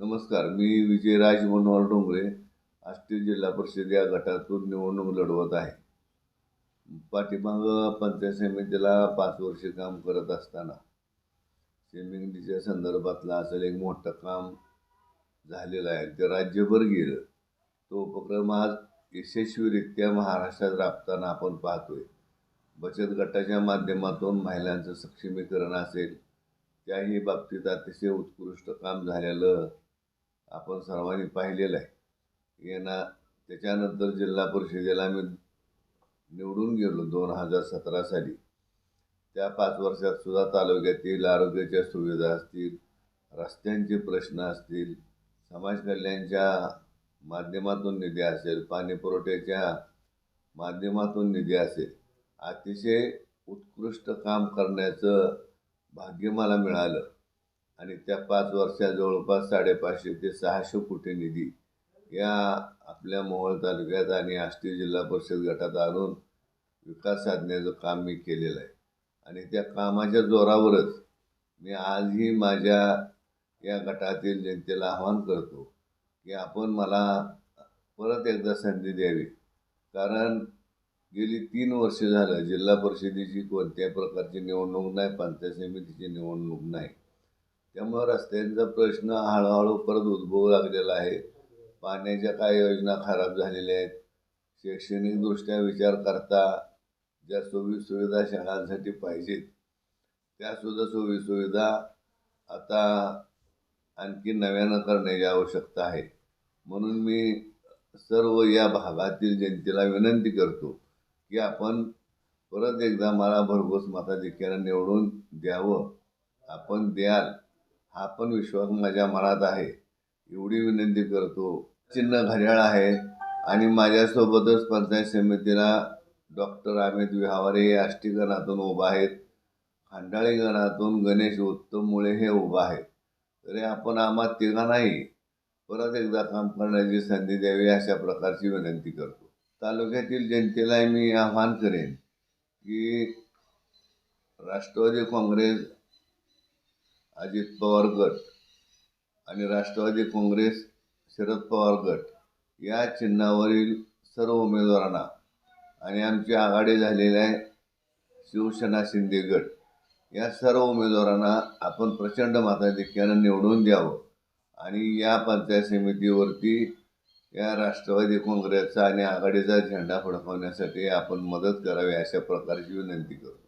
नमस्कार मी विजयराज मनोहर डोंगरे आष्टी जिल्हा परिषद या गटातून निवडणूक लढवत आहे. पाठीमागं पंचायत समितीला पाच वर्ष काम करत असताना सेमिंगडीच्या संदर्भातलं असं एक मोठं काम झालेलं आहे. ते राज्यभर गेलं. तो उपक्रम आज यशस्वीरित्या महाराष्ट्रात राबताना आपण पाहतोय. बचत गटाच्या माध्यमातून महिलांचं सक्षमीकरण असेल त्याही बाबतीत अतिशय उत्कृष्ट काम झालेलं आपण सर्वांनी पाहिलेलं आहे. येणार त्याच्यानंतर जिल्हा परिषदेला मी निवडून गेलो दोन हजार सतरा साली. त्या पाच वर्षात सुद्धा तालुक्यातील आरोग्याच्या सुविधा असतील रस्त्यांचे प्रश्न असतील समाज कल्याणच्या माध्यमातून निधी असेल पाणीपुरवठ्याच्या माध्यमातून निधी असेल अतिशय उत्कृष्ट काम करण्याचं भाग्य मला मिळालं. आणि त्या पाच वर्षात जवळपास साडेपाचशे ते सहाशे कोटी निधी या आपल्या मोहोळ तालुक्यात आणि आष्टी जिल्हा परिषद गटात आणून विकास साधण्याचं काम मी केलेलं आहे. आणि त्या कामाच्या जोरावरच मी आजही माझ्या या गटातील जनतेला आवाहन करतो की आपण मला परत एकदा संधी द्यावी. कारण गेली तीन वर्ष झालं जिल्हा परिषदेची कोणत्याही प्रकारची निवडणूक नाही पंचायत समितीची निवडणूक नाही. त्यामुळं रस्त्यांचा प्रश्न हळूहळू परत उद्भवू लागलेला आहे. पाण्याच्या काय योजना खराब झालेल्या आहेत? शैक्षणिकदृष्ट्या विचार करता ज्या सोयी सुविधा शाळांसाठी पाहिजेत त्यासुद्धा सोयी सुविधा आता आणखी नव्यानं करण्याची आवश्यकता आहे. म्हणून मी सर्व या भागातील जनतेला विनंती करतो की आपण परत एकदा मला भरघोस मताधिक्यानं निवडून द्यावं. आपण द्याल. हा पण विश्वास माझ्या मनात आहे. एवढी विनंती करतो. चिन्ह घड्याळ आहे. आणि माझ्यासोबतच पंचायत समितीला डॉक्टर अमित विहावरे हे आष्टी गणातून उभा आहेत. खांडाळी गणातून गणेश उत्तम मुळे हे उभा आहेत. तरी आपण आम्हा तिघांनाही परत एकदा काम करण्याची संधी द्यावी अशा प्रकारची विनंती करतो. तालुक्यातील जनतेलाही मी आवाहन करेन की राष्ट्रवादी काँग्रेस अजित पवार गट आणि राष्ट्रवादी काँग्रेस शरद पवार गट. या चिन्हावरील सर्व उमेदवारांना आणि आमची आघाडी झालेली आहे शिवसेना शिंदे गट. या सर्व उमेदवारांना आपण प्रचंड मताधिक्यानं निवडून द्यावं. आणि या पंचायत समितीवरती या राष्ट्रवादी काँग्रेसचा आणि आघाडीचा झेंडा फडकवण्यासाठी आपण मदत करावी अशा प्रकारची विनंती करतो.